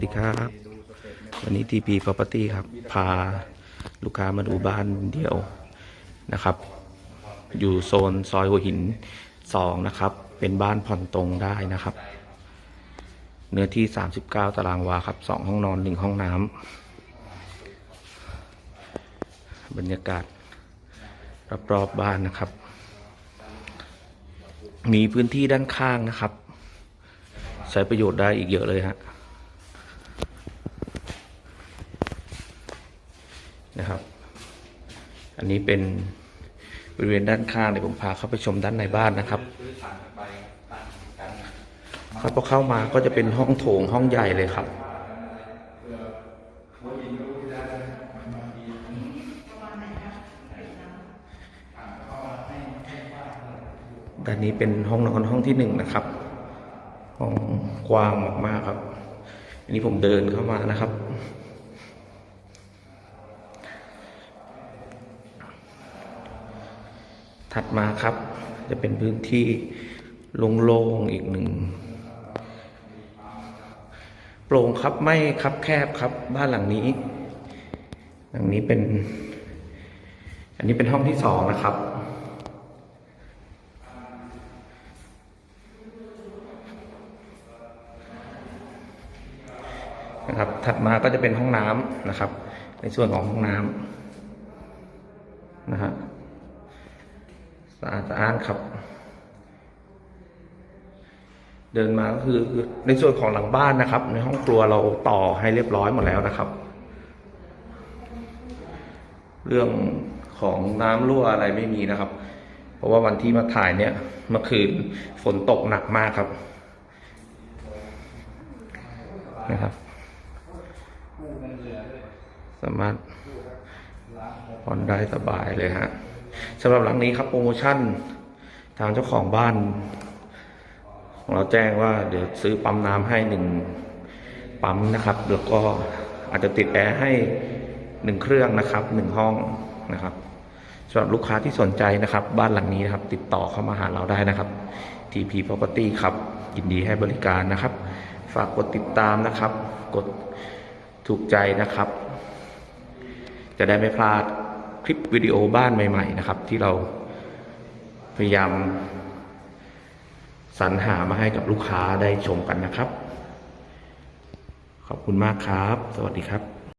สวัสดีครับ วันนี้ TP Property ครับ พาลูกค้ามาดูบ้านเดี่ยวนะครับ อยู่โซนซอยหัวหินสองนะครับ เป็นบ้านผ่อนตรงได้นะครับ เนื้อที่ 39 ตารางวาครับสองห้องนอนหนึ่งห้องน้ำบรรยากาศรอบๆบบ้านนะครับ มีพื้นที่ด้านข้างนะครับ ใช้ประโยชน์ได้อีกเยอะเลยฮะ นะครับ อันนี้เป็นบริเวณด้านข้างเดี๋ยวผมพาเข้าไปชมด้านในบ้านนะครับครับพอเข้ามาก็จะเป็นห้องโถงห้องใหญ่เลยครับด้านนี้เป็นห้องนอนห้องที่หนึ่งนะครับ ห้องกว้างมากๆครับ อันนี้ผมเดินเข้ามานะครับ ถัดมาครับ จะเป็นพื้นที่โล่งๆอีกหนึ่งโปร่งครับไม่ครับแคบครับ บ้านหลังนี้ หลังนี้เป็น อันนี้เป็นห้องที่สองนะครับ นะครับ ถัดมาก็จะเป็นห้องน้ำนะครับ ในส่วนของห้องน้ำนะฮะ สะอาดสะอ้านครับ เดินมาก็คือในส่วนของหลังบ้านนะครับ ในห้องครัวเราต่อให้เรียบร้อยหมดแล้วนะครับ เรื่องของน้ำรั่วอะไรไม่มีนะครับ เพราะว่าวันที่มาถ่ายเนี่ยเมื่อคืนฝนตกหนักมากครับนะครับ สามารถผ่อนได้สบายเลยฮะ สำหรับหลังนี้ครับโปรโมชั่นทางเจ้าของบ้าน ของเราแจ้งว่าเดี๋ยวซื้อปั๊มน้ำให้หนึ่งปั๊มนะครับแล้วก็อาจจะติดแอร์ให้หนึ่งเครื่องนะครับหนึ่งห้องนะครับสำหรับลูกค้าที่สนใจนะครับ บ้านหลังนี้นะครับ ติดต่อเข้ามาหาเราได้นะครับ TP Property ครับ ยินดีให้บริการนะครับ ฝากกดติดตามนะครับ กดถูกใจนะครับ จะได้ไม่พลาด คลิปวิดีโอบ้านใหม่ ๆ นะครับ ที่เราพยายามสรรหามาให้กับลูกค้าได้ชมกันนะครับ ขอบคุณมากครับ สวัสดีครับ